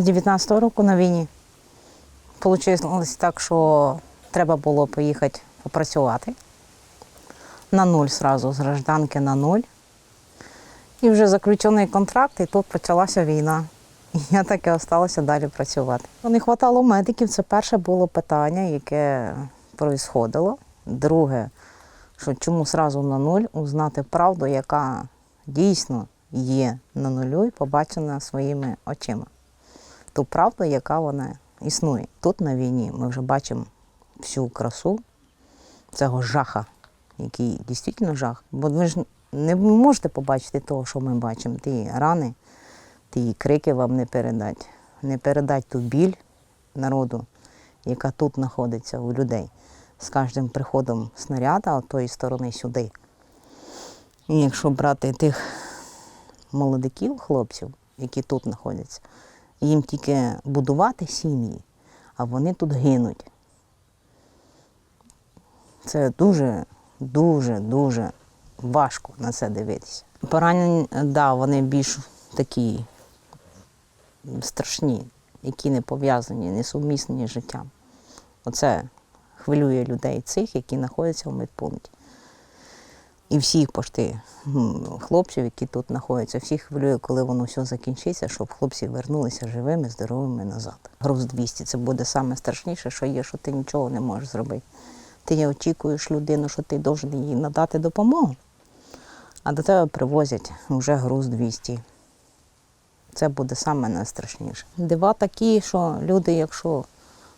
З 19-го року на війні. Получилось так, що треба було поїхати попрацювати. На нуль сразу, з гражданки на нуль. І вже заключений контракт, і тут почалася війна. І я так і залишилася далі працювати. Не вистачало медиків. Це перше було питання, яке проїсходило. Друге, що чому сразу на нуль узнати правду, яка дійсно є на нулю і побачена своїми очима. Ту правду, яка вона існує. Тут на війні ми вже бачимо всю красу цього жаха, який дійсно жах. Бо ви ж не можете побачити того, що ми бачимо. Ті рани, ті крики вам не передать. Не передать ту біль народу, яка тут знаходиться у людей з кожним приходом снаряда от тої сторони сюди. І якщо брати тих молодиків, хлопців, які тут знаходяться, їм тільки будувати сім'ї, а вони тут гинуть. Це дуже, дуже, дуже важко на це дивитися. Поранені, да, вони більш такі страшні, які не пов'язані, не сумісні з життям. Оце хвилює людей цих, які знаходяться в медпункті. І всіх пошти хлопців, які тут знаходяться, всіх хвилює, коли воно все закінчиться, щоб хлопці вернулися живими, здоровими назад. Груз 200 це буде саме страшніше, що є, що ти нічого не можеш зробити. Ти очікуєш людину, що ти повинен їй надати допомогу, а до тебе привозять вже груз 200. Це буде саме найстрашніше. Дива такі, що люди, якщо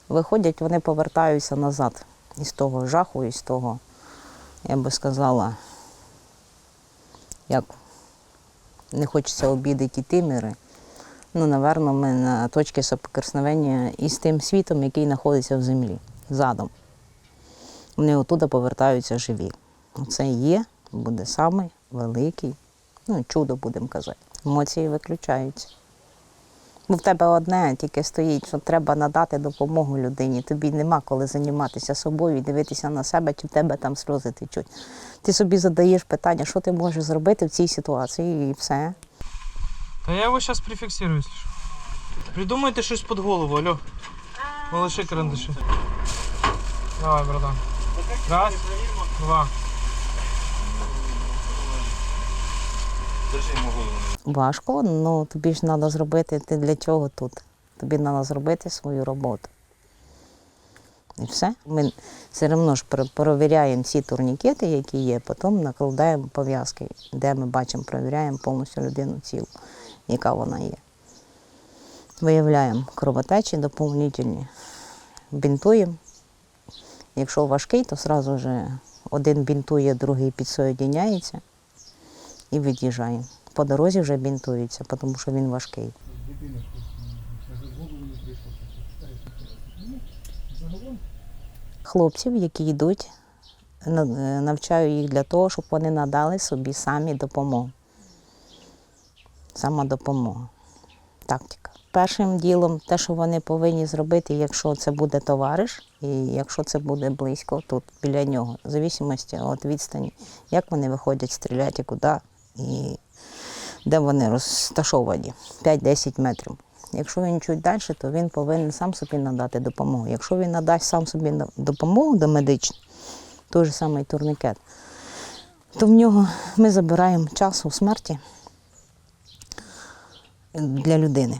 виходять, вони повертаються назад із того жаху, із того, я би сказала, як не хочеться обідати і ті міри. Ну, напевно, ми на точці соприкосновення із тим світом, який знаходиться в землі, задом. Вони отуда повертаються живі. Це є, буде самий великий, ну, чудо, будемо казати. Емоції виключаються. Бо в тебе одне тільки стоїть, що треба надати допомогу людині. Тобі нема коли займатися собою і дивитися на себе, чи в тебе там сльози течуть. Ти собі задаєш питання, що ти можеш зробити в цій ситуації, і все. Та я прификсирую, если что. Придумайте щось під голову, алло. Малыши карандаши. Давай, братан. Раз, два. Важко, але тобі ж треба зробити, ти для чого тут? Тобі треба зробити свою роботу. І все. Ми все одно ж перевіряємо всі турнікети, які є, потім накладаємо пов'язки, де ми бачимо, перевіряємо повністю людину цілу, яка вона є. Виявляємо кровотечі доповнительні, бінтуємо. Якщо важкий, то одразу один бінтує, другий підсоєдняється і від'їжджаємо. По дорозі вже бінтується, тому що він важкий. Хлопців, які йдуть, е, навчаю їх для того, щоб вони надали собі самі допомогу. Самодопомога. Тактика. Першим ділом, те, що вони повинні зробити, якщо це буде товариш, і якщо це буде близько, тут біля нього, в зависимості від відстані, як вони виходять стріляти, куди і де вони розташовані 5-10 метрів. Якщо він чуть далі, то він повинен сам собі надати допомогу. Якщо він надасть сам собі допомогу до медичну, той же самий турникет, то в нього ми забираємо час у смерті для людини.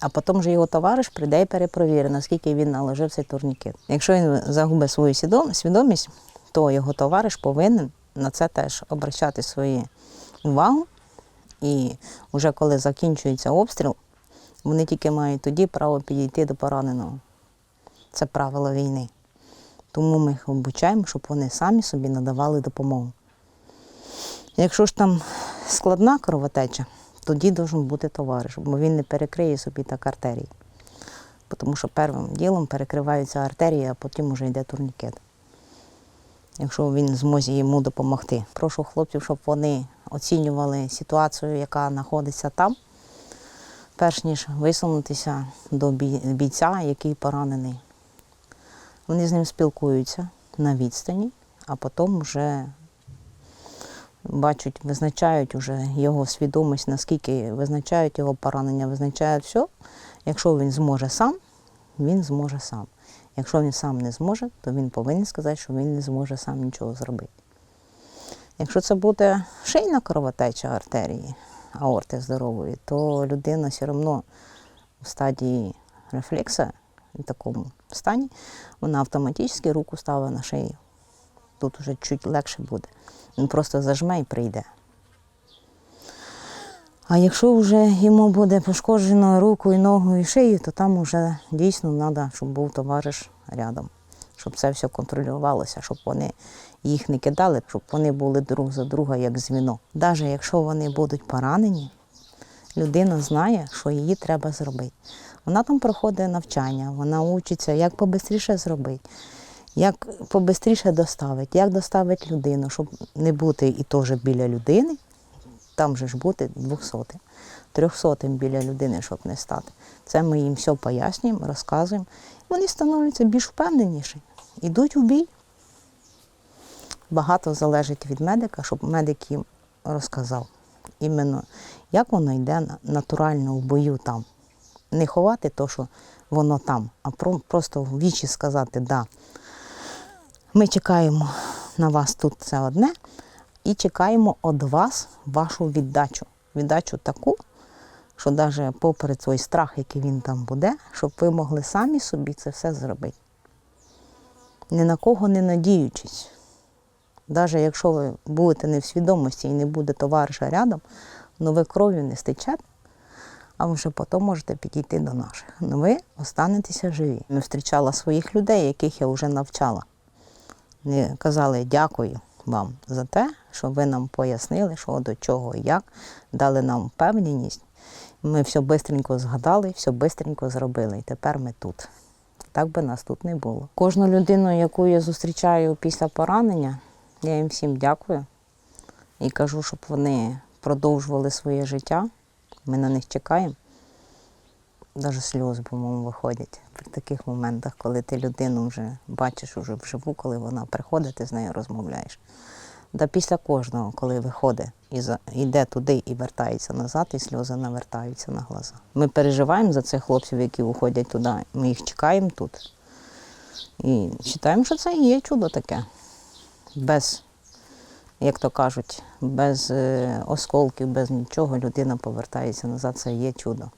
А потім вже його товариш прийде і перепровірить, наскільки він наложив цей турнікет. Якщо він загубить свою свідомість, то його товариш повинен на це теж обращати свою увагу. І вже коли закінчується обстріл, вони тільки мають тоді право підійти до пораненого. Це правило війни. Тому ми їх обучаємо, щоб вони самі собі надавали допомогу. Якщо ж там складна кровотеча, тоді має бути товариш, бо він не перекриє собі так артерії. Тому що першим ділом перекриваються артерії, а потім вже йде турнікет. Якщо він зможе йому допомогти. Прошу хлопців, щоб вони оцінювали ситуацію, яка знаходиться там, перш ніж висунутися до бійця, який поранений. Вони з ним спілкуються на відстані, а потім вже бачать, визначають вже його свідомість, наскільки визначають його поранення, визначають все. Якщо він зможе сам, він зможе сам. Якщо він сам не зможе, то він повинен сказати, що він не зможе сам нічого зробити. Якщо це буде шийна кровотеча артерії, аорти здорової, то людина все одно в стадії рефлекса, в такому стані, вона автоматично руку ставить на шию. Тут вже чуть легше буде. Він просто зажме і прийде. А якщо вже йому буде пошкоджено руку і ногу і шию, то там вже дійсно треба, щоб був товариш рядом, щоб це все контролювалося, щоб вони їх не кидали, щоб вони були друг за друга як звіно. Навіть якщо вони будуть поранені, людина знає, що її треба зробити. Вона там проходить навчання, вона учиться, як побистріше зробити, як побистріше доставити, як доставити людину, щоб не бути і теж біля людини, там же ж бути двохсотим, трьохсотим біля людини, щоб не стати. Це ми їм все пояснюємо, розказуємо. Вони становляться більш впевненіші, йдуть у бій. Багато залежить від медика, щоб медик їм розказав іменно, як воно йде натурально в бою там. Не ховати то, що воно там, а просто в вічі сказати, да, ми чекаємо на вас тут це одне, і чекаємо від вас вашу віддачу. Віддачу таку, що навіть попри той страх, який він там буде, щоб ви могли самі собі це все зробити. Ні на кого не надіючись. Навіть якщо ви будете не в свідомості і не буде товариша рядом, але ви кров'ю не стечете, а вже потім можете підійти до наших. Но ви останетеся живі. Я зустрічала своїх людей, яких я вже навчала. Вони казали дякую вам за те, що ви нам пояснили, що до чого як, дали нам впевненість. Ми все швидко згадали, все швидко зробили. І тепер ми тут. Так би нас тут не було. Кожну людину, яку я зустрічаю після поранення, я їм всім дякую і кажу, щоб вони продовжували своє життя. Ми на них чекаємо. Навіть сльози, по-моєму, виходять при таких моментах, коли ти людину вже бачиш уже вживу, коли вона приходить, ти з нею розмовляєш. Да після кожного, коли виходить і йде туди і вертається назад, і сльози навертаються на глаза. Ми переживаємо за цих хлопців, які уходять туди. Ми їх чекаємо тут. І вважаємо, що це і є чудо таке. Без, як то кажуть, без е, осколків, без нічого людина повертається назад, це є чудо.